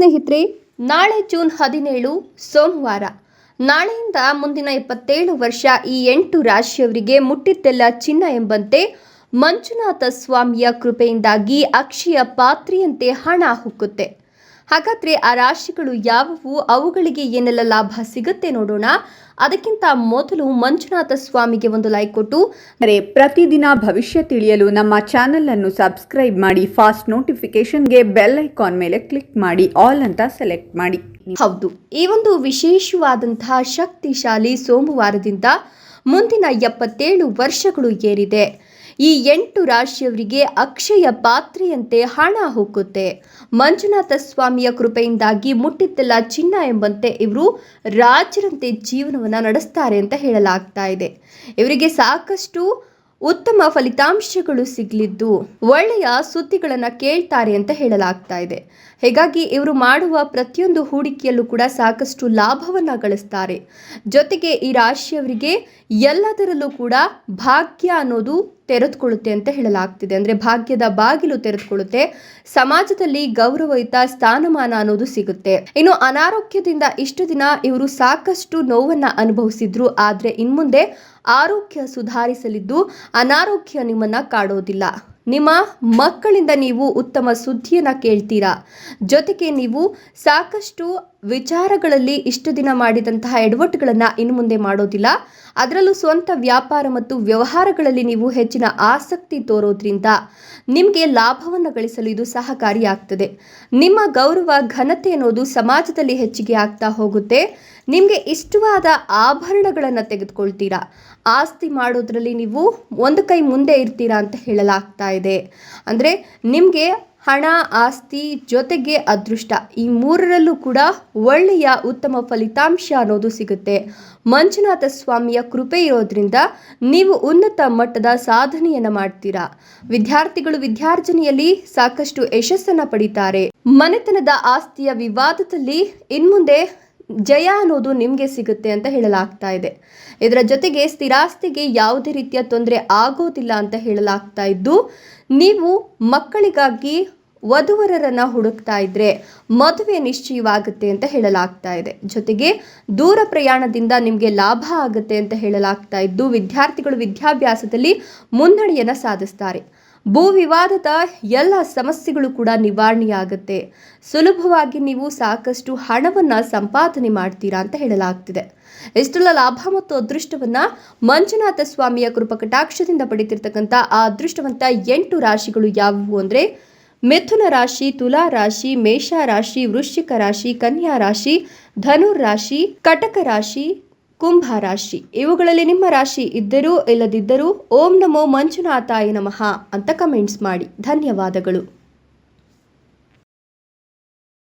ಸ್ನೇಹಿತರೆ, ನಾಳೆ ಜೂನ್ ಹದಿನೇಳು, ಸೋಮವಾರ. ನಾಳೆಯಿಂದ ಮುಂದಿನ ಇಪ್ಪತ್ತೇಳು ವರ್ಷ ಈ ಎಂಟು ರಾಶಿಯವರಿಗೆ ಮುಟ್ಟಿದ್ದೆಲ್ಲ ಚಿನ್ನ ಎಂಬಂತೆ ಮಂಜುನಾಥ ಸ್ವಾಮಿಯ ಕೃಪೆಯಿಂದಾಗಿ ಅಕ್ಷಯ ಪಾತ್ರೆಯಂತೆ ಹಣ ಹುಕ್ಕುತ್ತೆ. ಹಾಗಾದ್ರೆ ಆ ರಾಶಿಗಳು ಯಾವುವು? ಅವುಗಳಿಗೆ ಏನೆಲ್ಲ ಲಾಭ ಸಿಗುತ್ತೆ ನೋಡೋಣ. ಅದಕ್ಕಿಂತ ಮೊದಲು ಮಂಜುನಾಥ ಸ್ವಾಮಿಗೆ ಒಂದು ಲೈಕ್ ಕೊಟ್ಟು. ಅಂದರೆ ಪ್ರತಿದಿನ ಭವಿಷ್ಯ ತಿಳಿಯಲು ನಮ್ಮ ಚಾನೆಲ್ ಅನ್ನು ಸಬ್ಸ್ಕ್ರೈಬ್ ಮಾಡಿ ಫಾಸ್ಟ್ ನೋಟಿಫಿಕೇಶನ್ಗೆ ಬೆಲ್ ಐಕಾನ್ ಮೇಲೆ ಕ್ಲಿಕ್ ಮಾಡಿ ಆಲ್ ಅಂತ ಸೆಲೆಕ್ಟ್ ಮಾಡಿ. ಹೌದು ಈ ಒಂದು ವಿಶೇಷವಾದಂತಹ ಶಕ್ತಿಶಾಲಿ ಸೋಮವಾರದಿಂದ ಮುಂದಿನ ಎಪ್ಪತ್ತೇಳು ವರ್ಷಗಳು ಏರಿದೆ. ಈ ಎಂಟು ರಾಶಿಯವರಿಗೆ ಅಕ್ಷಯ ಪಾತ್ರೆಯಂತೆ ಹಣ ಹೊಕ್ಕುತ್ತೆ ಮಂಜುನಾಥ ಸ್ವಾಮಿಯ ಕೃಪೆಯಿಂದಾಗಿ ಮುಟ್ಟಿದ್ದೆಲ್ಲ ಚಿನ್ನ ಎಂಬಂತೆ ಇವರು ರಾಜರಂತೆ ಜೀವನವನ್ನು ನಡೆಸ್ತಾರೆ ಅಂತ ಹೇಳಲಾಗ್ತಾ ಇದೆ. ಇವರಿಗೆ ಸಾಕಷ್ಟು ಉತ್ತಮ ಫಲಿತಾಂಶಗಳು ಸಿಗಲಿದ್ದು ಒಳ್ಳೆಯ ಸುದ್ದಿಗಳನ್ನು ಕೇಳ್ತಾರೆ ಅಂತ ಹೇಳಲಾಗ್ತಾ ಇದೆ. ಹೀಗಾಗಿ ಇವರು ಮಾಡುವ ಪ್ರತಿಯೊಂದು ಹೂಡಿಕೆಯಲ್ಲೂ ಕೂಡ ಸಾಕಷ್ಟು ಲಾಭವನ್ನು ಗಳಿಸ್ತಾರೆ. ಜೊತೆಗೆ ಈ ರಾಶಿಯವರಿಗೆ ಎಲ್ಲದರಲ್ಲೂ ಕೂಡ ಭಾಗ್ಯ ಅನ್ನೋದು ತೆರೆದುಕೊಳ್ಳುತ್ತೆ ಅಂತ ಹೇಳಲಾಗ್ತಿದೆ. ಅಂದರೆ ಭಾಗ್ಯದ ಬಾಗಿಲು ತೆರೆದುಕೊಳ್ಳುತ್ತೆ. ಸಮಾಜದಲ್ಲಿ ಗೌರವಯುತ ಸ್ಥಾನಮಾನ ಅನ್ನೋದು ಸಿಗುತ್ತೆ. ಇನ್ನು ಅನಾರೋಗ್ಯದಿಂದ ಇಷ್ಟು ದಿನ ಇವರು ಸಾಕಷ್ಟು ನೋವನ್ನು ಅನುಭವಿಸಿದ್ರು. ಆದರೆ ಇನ್ಮುಂದೆ ಆರೋಗ್ಯ ಸುಧಾರಿಸಲಿದ್ದು ಅನಾರೋಗ್ಯ ನಿಮ್ಮನ್ನ ಕಾಡೋದಿಲ್ಲ. ನಿಮ್ಮ ಮಕ್ಕಳಿಂದ ನೀವು ಉತ್ತಮ ಸುದ್ದಿಯನ್ನು ಕೇಳ್ತೀರಾ. ಜೊತೆಗೆ ನೀವು ಸಾಕಷ್ಟು ವಿಚಾರಗಳಲ್ಲಿ ಇಷ್ಟು ದಿನ ಮಾಡಿದಂತಹ ಎಡವಟ್ಟುಗಳನ್ನು ಇನ್ನು ಮುಂದೆ ಮಾಡೋದಿಲ್ಲ. ಅದರಲ್ಲೂ ಸ್ವಂತ ವ್ಯಾಪಾರ ಮತ್ತು ವ್ಯವಹಾರಗಳಲ್ಲಿ ನೀವು ಹೆಚ್ಚಿನ ಆಸಕ್ತಿ ತೋರೋದ್ರಿಂದ ನಿಮಗೆ ಲಾಭವನ್ನು ಗಳಿಸಲು ಇದು ಸಹಕಾರಿಯಾಗ್ತದೆ. ನಿಮ್ಮ ಗೌರವ, ಘನತೆ ಅನ್ನೋದು ಸಮಾಜದಲ್ಲಿ ಹೆಚ್ಚಿಗೆ ಆಗ್ತಾ ಹೋಗುತ್ತೆ. ನಿಮಗೆ ಇಷ್ಟವಾದ ಆಭರಣಗಳನ್ನು ತೆಗೆದುಕೊಳ್ತೀರಾ? ಆಸ್ತಿ ಮಾಡೋದ್ರಲ್ಲಿ ನೀವು ಒಂದು ಕೈ ಮುಂದೆ ಇರ್ತೀರಾ ಅಂತ ಹೇಳಲಾಗ್ತಾ ಇದೆ. ಅಂದರೆ ನಿಮಗೆ ಹಣ, ಆಸ್ತಿ ಜೊತೆಗೆ ಅದೃಷ್ಟ. ಈ ಮೂರರಲ್ಲೂ ಕೂಡ ಒಳ್ಳೆಯ ಉತ್ತಮ ಫಲಿತಾಂಶ ಅನ್ನೋದು ಸಿಗುತ್ತೆ. ಮಂಜುನಾಥ ಸ್ವಾಮಿಯ ಕೃಪೆ ಇರೋದ್ರಿಂದ ನೀವು ಉನ್ನತ ಮಟ್ಟದ ಸಾಧನೆಯನ್ನು ಮಾಡ್ತೀರಾ. ವಿದ್ಯಾರ್ಥಿಗಳು ವಿದ್ಯಾರ್ಜನೆಯಲ್ಲಿ ಸಾಕಷ್ಟು ಯಶಸ್ಸನ್ನು ಪಡಿತಾರೆ. ಮನೆತನದ ಆಸ್ತಿಯ ವಿವಾದದಲ್ಲಿ ಇನ್ಮುಂದೆ ಜಯ ಅನ್ನೋದು ನಿಮಗೆ ಸಿಗುತ್ತೆ ಅಂತ ಹೇಳಲಾಗ್ತಾ ಇದೆ. ಇದರ ಜೊತೆಗೆ ಸ್ಥಿರಾಸ್ತಿಗೆ ಯಾವುದೇ ರೀತಿಯ ತೊಂದರೆ ಆಗೋದಿಲ್ಲ ಅಂತ ಹೇಳಲಾಗ್ತಾ ಇದ್ದು, ನೀವು ಮಕ್ಕಳಿಗಾಗಿ ವಧುವರರನ್ನ ಹುಡುಕ್ತಾ ಇದ್ರೆ ಮದುವೆ ನಿಶ್ಚಯವಾಗುತ್ತೆ ಅಂತ ಹೇಳಲಾಗ್ತಾ ಇದೆ. ಜೊತೆಗೆ ದೂರ ಪ್ರಯಾಣದಿಂದ ನಿಮಗೆ ಲಾಭ ಆಗುತ್ತೆ ಅಂತ ಹೇಳಲಾಗ್ತಾ ಇದ್ದು, ವಿದ್ಯಾರ್ಥಿಗಳು ವಿದ್ಯಾಭ್ಯಾಸದಲ್ಲಿ ಮುನ್ನಡೆಯನ್ನು ಸಾಧಿಸ್ತಾರೆ. ಭೂ ವಿವಾದದ ಎಲ್ಲ ಸಮಸ್ಯೆಗಳು ಕೂಡ ನಿವಾರಣೆಯಾಗುತ್ತೆ. ಸುಲಭವಾಗಿ ನೀವು ಸಾಕಷ್ಟು ಹಣವನ್ನು ಸಂಪಾದನೆ ಮಾಡ್ತೀರಾ ಅಂತ ಹೇಳಲಾಗ್ತಿದೆ. ಇಷ್ಟೆಲ್ಲ ಲಾಭ ಮತ್ತು ಅದೃಷ್ಟವನ್ನ ಮಂಜುನಾಥ ಸ್ವಾಮಿಯ ಕೃಪಕಟಾಕ್ಷದಿಂದ ಪಡೆತಿರ್ತಕ್ಕಂಥ ಆ ಅದೃಷ್ಟವಂತ ಎಂಟು ರಾಶಿಗಳು ಯಾವುವು ಅಂದರೆ ಮಿಥುನ ರಾಶಿ, ತುಲಾ ರಾಶಿ, ಮೇಷ ರಾಶಿ, ವೃಶ್ಚಿಕ ರಾಶಿ, ಕನ್ಯಾ ರಾಶಿ, ಧನುರ್ ರಾಶಿ, ಕಟಕ ರಾಶಿ, ಕುಂಭ ರಾಶಿ. ಇವುಗಳಲ್ಲಿ ನಿಮ್ಮ ರಾಶಿ ಇದ್ದರೂ ಇಲ್ಲದಿದ್ದರೂ ಓಂ ನಮೋ ಮಂಜುನಾಥಾಯ ನಮಃ ಅಂತ ಕಮೆಂಟ್ಸ್ ಮಾಡಿ. ಧನ್ಯವಾದಗಳು.